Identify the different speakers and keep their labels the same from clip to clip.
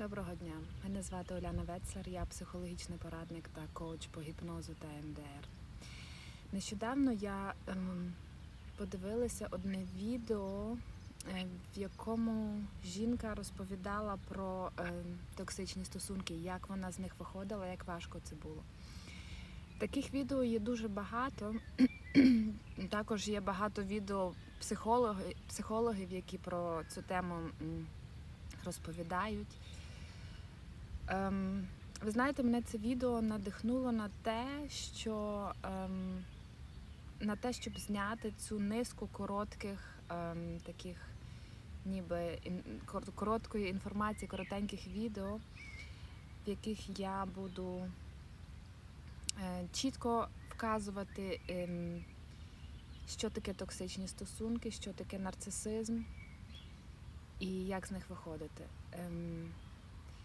Speaker 1: Доброго дня. Мене звати Оляна Вецлер, я психологічний порадник та коуч по гіпнозу та МДР. Нещодавно я ем, подивилася одне відео, е, в якому жінка розповідала про ем, токсичні стосунки, як вона з них виходила, як важко це було. Таких відео є дуже багато. Також є багато відео психологи, психологів, які про цю тему розповідають. Ем, ви знаєте, мене це відео надихнуло на те, що ем, на те, щоб зняти цю низку коротких ем, таких ніби короткої інформації, коротеньких відео, в яких я буду е, чітко вказувати, ем, що таке токсичні стосунки, що таке нарцисизм і як з них виходити. Ем,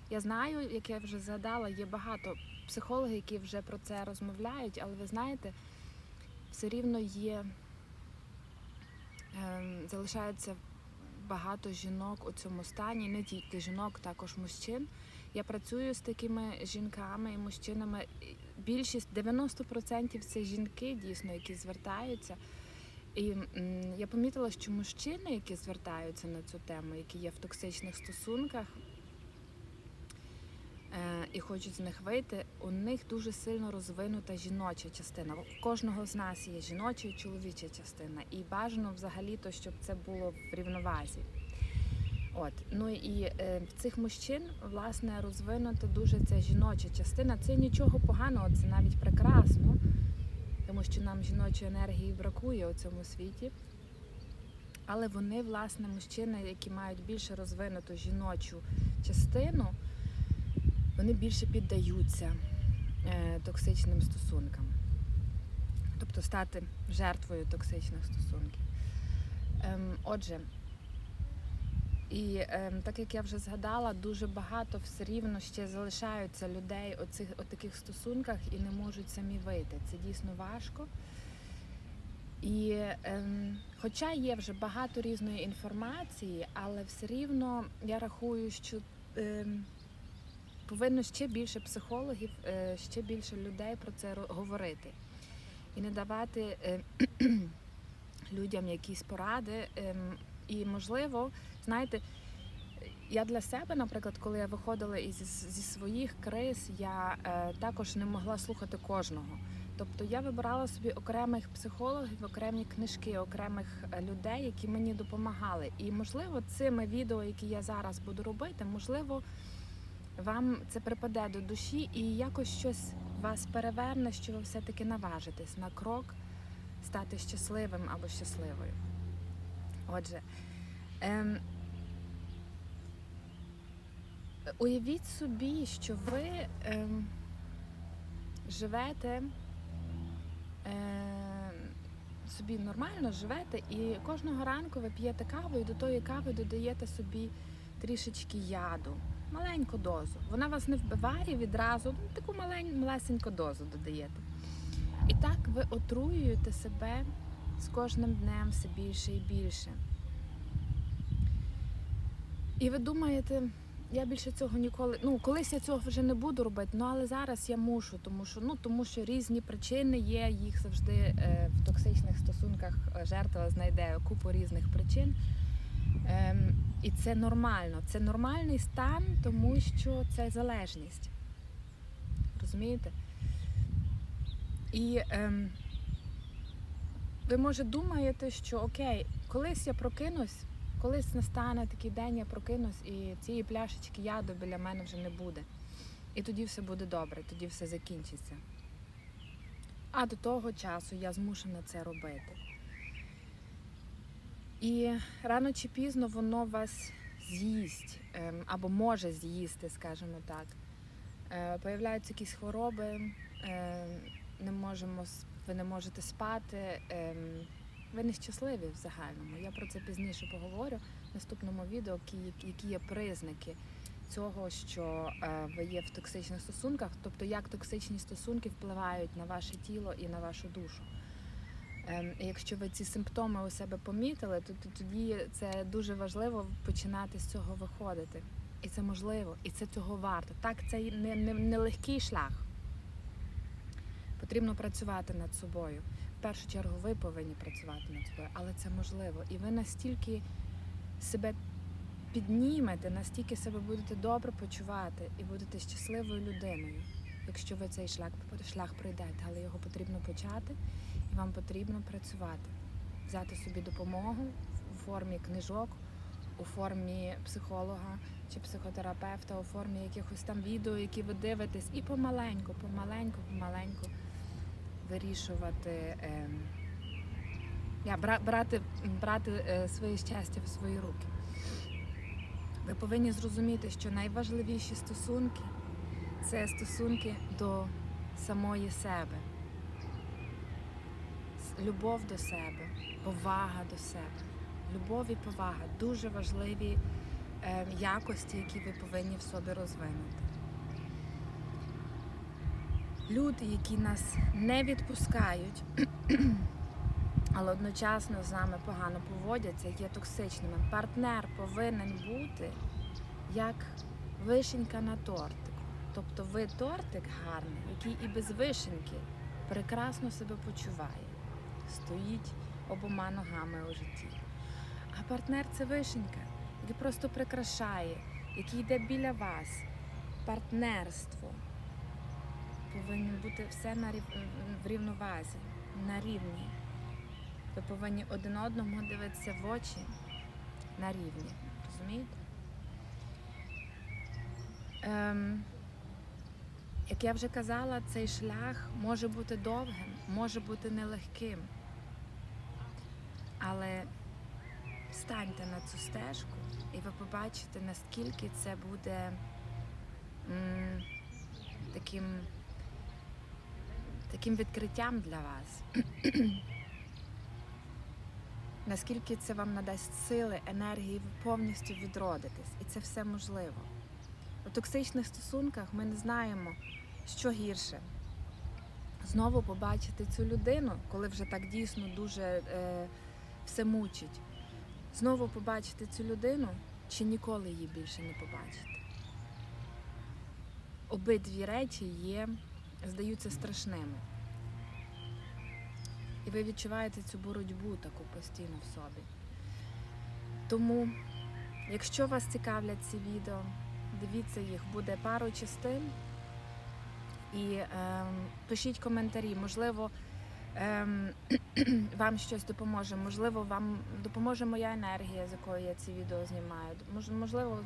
Speaker 1: я знаю, як я вже згадала, є багато психологів, які вже про це розмовляють, але ви знаєте, все рівно є, ем, залишається багато жінок у цьому стані, не тільки жінок, також мужчин. Я працюю з такими жінками і мужчинами. Більшість 90% це жінки, дійсно, які звертаються. І я помітила, що мужчини, які звертаються на цю тему, які є в токсичних стосунках, е, і хочуть з них вийти, у них дуже сильно розвинута жіноча частина. У кожного з нас є жіноча і чоловіча частина. І бажано взагалі то, щоб це було в рівновазі. От, ну і е, в цих мужчин власне розвинута дуже ця жіноча частина. Це нічого поганого, це навіть прекрасно, тому що нам жіночої енергії бракує у цьому світі. Але вони, власне, мужчини, які мають більше розвинуту жіночу частину, вони більше піддаються е, токсичним стосункам, тобто стати жертвою токсичних стосунків. Ем, отже, і ем, так як я вже згадала, дуже багато все рівно ще залишаються людей у цих у таких стосунках і не можуть самі вийти. Це дійсно важко. І ем, хоча є вже багато різної інформації, але все рівно я рахую, що ем, повинно ще більше психологів, е, ще більше людей про це говорити і не давати е, людям якісь поради. Ем, і можливо, знаєте, я для себе, наприклад, коли я виходила із зі своїх криз, я е, також не могла слухати кожного. Тобто я вибирала собі окремих психологів, окремі книжки, окремих людей, які мені допомагали. І можливо, цими відео, які я зараз буду робити, можливо, вам це припаде до душі і якось щось вас переверне, що ви все-таки наважитесь на крок стати щасливим або щасливою. Отже, ем, уявіть собі, що ви ем, живете ем, собі нормально живете, і кожного ранку ви п'єте каву і до тої кави додаєте собі трішечки яду, маленьку дозу. Вона вас не вбиває відразу, ну, таку малень, малесеньку дозу додаєте. І так ви отруюєте себе з кожним днем все більше і більше. І ви думаєте, я більше цього ніколи. Ну, колись я цього вже не буду робити, ну але зараз я мушу, тому що ну тому що різні причини є, їх завжди е, в токсичних стосунках е, жертва знайде купу різних причин. Ем, і це нормально. Це нормальний стан, тому що це залежність. Розумієте? І ем, ви може думаєте, що окей, колись я прокинусь, колись настане такий день, я прокинусь, і цієї пляшечки яду біля мене вже не буде. І тоді все буде добре, тоді все закінчиться. А до того часу я змушена це робити. І рано чи пізно воно вас з'їсть ем, або може з'їсти, скажімо так. Е, Появляються якісь хвороби, е, не можемо, ви не можете спати, ем, ви нещасливі в загальному. Я про це пізніше поговорю в наступному відео, які, які є признаки цього, що е, ви є в токсичних стосунках, тобто як токсичні стосунки впливають на ваше тіло і на вашу душу. Ем, якщо ви ці симптоми у себе помітили, то тоді це дуже важливо починати з цього виходити. І це можливо, і це цього варто. Так, це не, не, не легкий шлях. Потрібно працювати над собою. В першу чергу ви повинні працювати над собою, але це можливо. І ви настільки себе піднімете, настільки себе будете добре почувати і будете щасливою людиною, якщо ви цей шлях, шлях пройдете, але його потрібно почати і вам потрібно працювати, взяти собі допомогу у формі книжок, у формі психолога чи психотерапевта, у формі якихось там відео, які ви дивитесь, і помаленьку, помаленьку, помаленьку вирішувати. Е, я, брати, брати е, своє щастя в свої руки. Ви повинні зрозуміти, що найважливіші стосунки це стосунки до самої себе, любов до себе, повага до себе. Любов і повага дуже важливі е, якості, які ви повинні в собі розвинути. Люди, які нас не відпускають, але одночасно з нами погано поводяться, є токсичними. Партнер повинен бути як вишенька на тортику. Тобто ви тортик гарний, який і без вишеньки прекрасно себе почуває, стоїть обома ногами у житті. А партнер це вишенька, який просто прикрашає, який йде біля вас. Партнерство повинні бути все на рів- в рівновазі, на рівні. Ви повинні один одному дивитися в очі на рівні. Розумієте? Ем, як я вже казала, цей шлях може бути довгим, може бути нелегким. Але станьте на цю стежку, і ви побачите, наскільки це буде м, таким, таким відкриттям для вас. наскільки це вам надасть сили, енергії, повністю відродитесь. І це все можливо. У токсичних стосунках ми не знаємо, що гірше. Знову побачити цю людину, коли вже так дійсно дуже е, все мучить. Знову побачити цю людину чи ніколи її більше не побачити. Обидві речі є, здаються страшними. І ви відчуваєте цю боротьбу таку постійно в собі. Тому, якщо вас цікавлять ці відео, дивіться їх, буде пару частин. І ем, пишіть коментарі, можливо, ем, вам щось допоможе, можливо, вам допоможе моя енергія, з якою я ці відео знімаю. Можливо,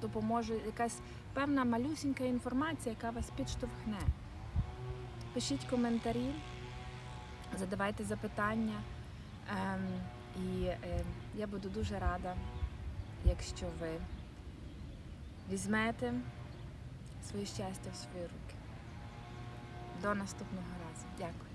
Speaker 1: допоможе якась певна малюсінька інформація, яка вас підштовхне. Пишіть коментарі, задавайте запитання. Ем, і ем, я буду дуже рада, якщо ви візьмете своє щастя в свої руки. До наступного разу. Дякую.